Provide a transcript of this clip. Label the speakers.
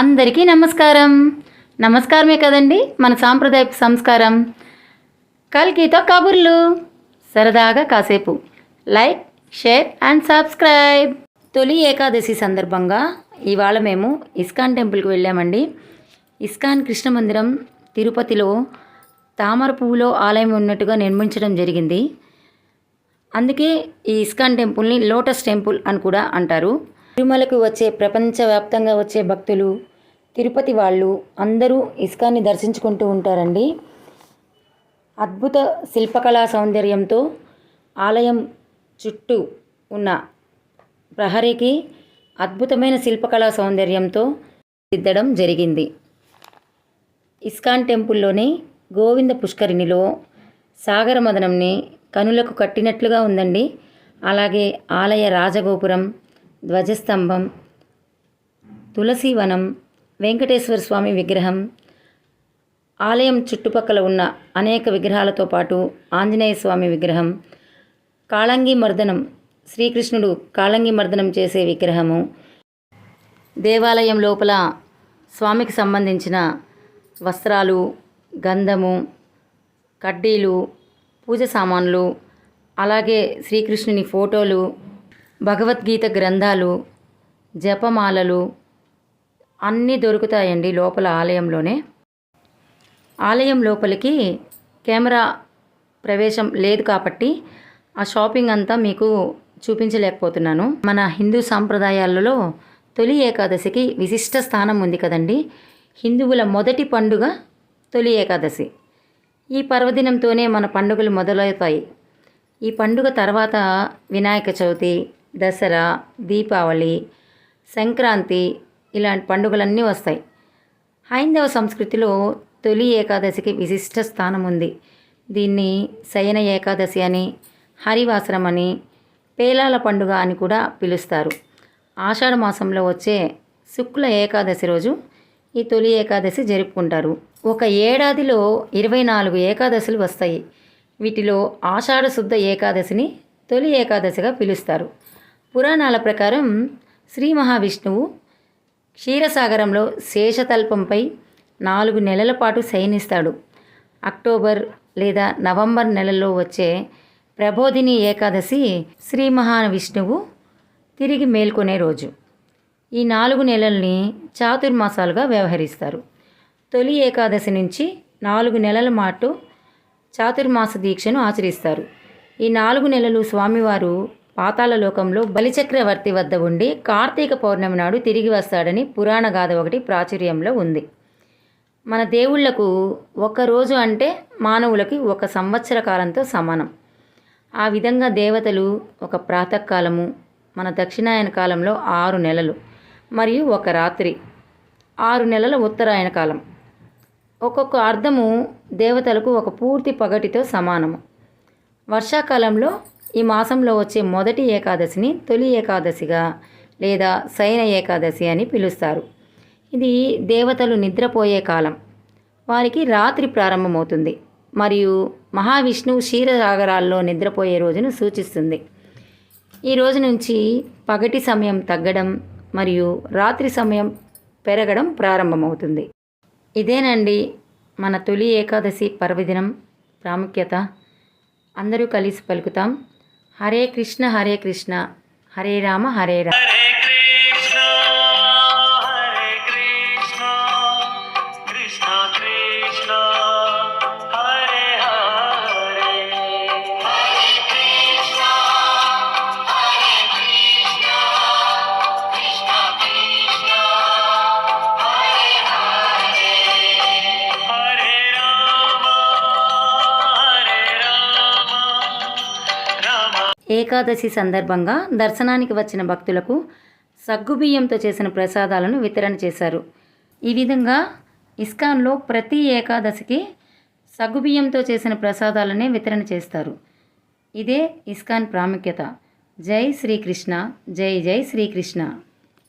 Speaker 1: అందరికీ నమస్కారం. నమస్కారమే కదండి మన సాంప్రదాయపు సంస్కారం. కల్కితో కబుర్లు. సరదాగా కాసేపు. Like share and subscribe. తొలి ఏకాదశి సందర్భంగా ఇవాళ మేము ఇస్కాన్ టెంపుల్కి వెళ్ళామండి. ఇస్కాన్ కృష్ణ మందిరం తిరుపతిలో తామర పువ్వులో ఆలయం ఉన్నట్టుగా నిర్మించడం జరిగింది. అందుకే ఈ ఇస్కాన్ టెంపుల్ని లోటస్ టెంపుల్ అని కూడా అంటారు. తిరుమలకు వచ్చే ప్రపంచవ్యాప్తంగా వచ్చే భక్తులు తిరుపతి వాళ్ళు అందరూ ఇస్కాన్ని దర్శించుకుంటూ ఉంటారండి. అద్భుత శిల్పకళా సౌందర్యంతో ఆలయం చుట్టూ ఉన్న ప్రహరీకి అద్భుతమైన శిల్పకళా సౌందర్యంతో దిద్దడం జరిగింది. ఇస్కాన్ టెంపుల్లోని గోవింద పుష్కరిణిలో సాగర మదనంని కనులకు కట్టినట్లుగా ఉందండి. అలాగే ఆలయ రాజగోపురం ధ్వజస్తంభం తులసీవనం వెంకటేశ్వర స్వామి విగ్రహం ఆలయం చుట్టుపక్కల ఉన్న అనేక విగ్రహాలతో పాటు ఆంజనేయ స్వామి విగ్రహం కాళంగి మర్దనం శ్రీకృష్ణుడు కాళంగి మర్దనం చేసే విగ్రహము దేవాలయం లోపల స్వామికి సంబంధించిన వస్త్రాలు గంధము కడ్డీలు పూజ సామాన్లు అలాగే శ్రీకృష్ణుని ఫోటోలు భగవద్గీత గ్రంథాలు జపమాలలు అన్నీ దొరుకుతాయండి లోపల ఆలయంలోనే. ఆలయం లోపలికి కెమెరా ప్రవేశం లేదు కాబట్టి ఆ షాపింగ్ అంతా మీకు చూపించలేకపోతున్నాను. మన హిందూ సాంప్రదాయాలలో తొలి ఏకాదశికి విశిష్ట స్థానం ఉంది కదండి. హిందువుల మొదటి పండుగ తొలి ఏకాదశి. ఈ పర్వదినంతోనే మన పండుగలు మొదలవుతాయి. ఈ పండుగ తర్వాత వినాయక చవితి దసరా దీపావళి సంక్రాంతి ఇలాంటి పండుగలన్నీ వస్తాయి. హైందవ సంస్కృతిలో తొలి ఏకాదశికి విశిష్ట స్థానం ఉంది. దీన్ని శయన ఏకాదశి అని హరివాసరం అని పేలాల పండుగ అని కూడా పిలుస్తారు. ఆషాఢ మాసంలో వచ్చే శుక్ల ఏకాదశి రోజు ఈ తొలి ఏకాదశి జరుపుకుంటారు. ఒక ఏడాదిలో ఇరవై నాలుగు ఏకాదశులు వస్తాయి. వీటిలో ఆషాఢ శుద్ధ ఏకాదశిని తొలి ఏకాదశిగా పిలుస్తారు. పురాణాల ప్రకారం శ్రీ మహావిష్ణువు క్షీరసాగరంలో శేషతల్పంపై నాలుగు నెలల పాటు శయనిస్తాడు. అక్టోబర్ లేదా నవంబర్ నెలలో వచ్చే ప్రబోధిని ఏకాదశి శ్రీ మహావిష్ణువు తిరిగి మేల్కొనే రోజు. ఈ నాలుగు నెలల్ని చాతుర్మాసాలుగా వ్యవహరిస్తారు. తొలి ఏకాదశి నుంచి నాలుగు నెలల మాటు చాతుర్మాస దీక్షను ఆచరిస్తారు. ఈ నాలుగు నెలలు స్వామివారు పాతాళ లోకంలో బలిచక్రవర్తి వద్ద ఉండి కార్తీక పౌర్ణమి నాడు తిరిగి వస్తాడని పురాణ గాథ ఒకటి ప్రాచుర్యంలో ఉంది. మన దేవుళ్ళకు ఒక రోజు అంటే మానవులకి ఒక సంవత్సర కాలంతో సమానం. ఆ విధంగా దేవతలు ఒక ప్రాతకాలము మన దక్షిణాయన కాలంలో ఆరు నెలలు మరియు ఒక రాత్రి ఆరు నెలల ఉత్తరాయణ కాలం. ఒక్కొక్క అర్థము దేవతలకు ఒక పూర్తి పగటితో సమానము. వర్షాకాలంలో ఈ మాసంలో వచ్చే మొదటి ఏకాదశిని తొలి ఏకాదశిగా లేదా శయన ఏకాదశి అని పిలుస్తారు. ఇది దేవతలు నిద్రపోయే కాలం. వారికి రాత్రి ప్రారంభమవుతుంది. మరియు మహావిష్ణువు క్షీరసాగరాల్లో నిద్రపోయే రోజును సూచిస్తుంది. ఈ రోజు నుంచి పగటి సమయం తగ్గడం మరియు రాత్రి సమయం పెరగడం ప్రారంభమవుతుంది. ఇదేనండి మన తొలి ఏకాదశి పర్వదినం. ప్రాముఖ్యత. అందరూ కలిసి పలుకుతాం. హరే కృష్ణ హరే కృష్ణ. హరే రామ హరే
Speaker 2: రామ.
Speaker 1: ఏకాదశి సందర్భంగా దర్శనానికి వచ్చిన భక్తులకు సగ్గుబియ్యంతో చేసిన ప్రసాదాలను వితరణ చేశారు. ఈ విధంగా ఇస్కాన్లో ప్రతి ఏకాదశికి సగ్గుబియ్యంతో చేసిన ప్రసాదాలనే వితరణ చేస్తారు. ఇదే ఇస్కాన్ ప్రాముఖ్యత. జై శ్రీకృష్ణ. జై జై శ్రీకృష్ణ.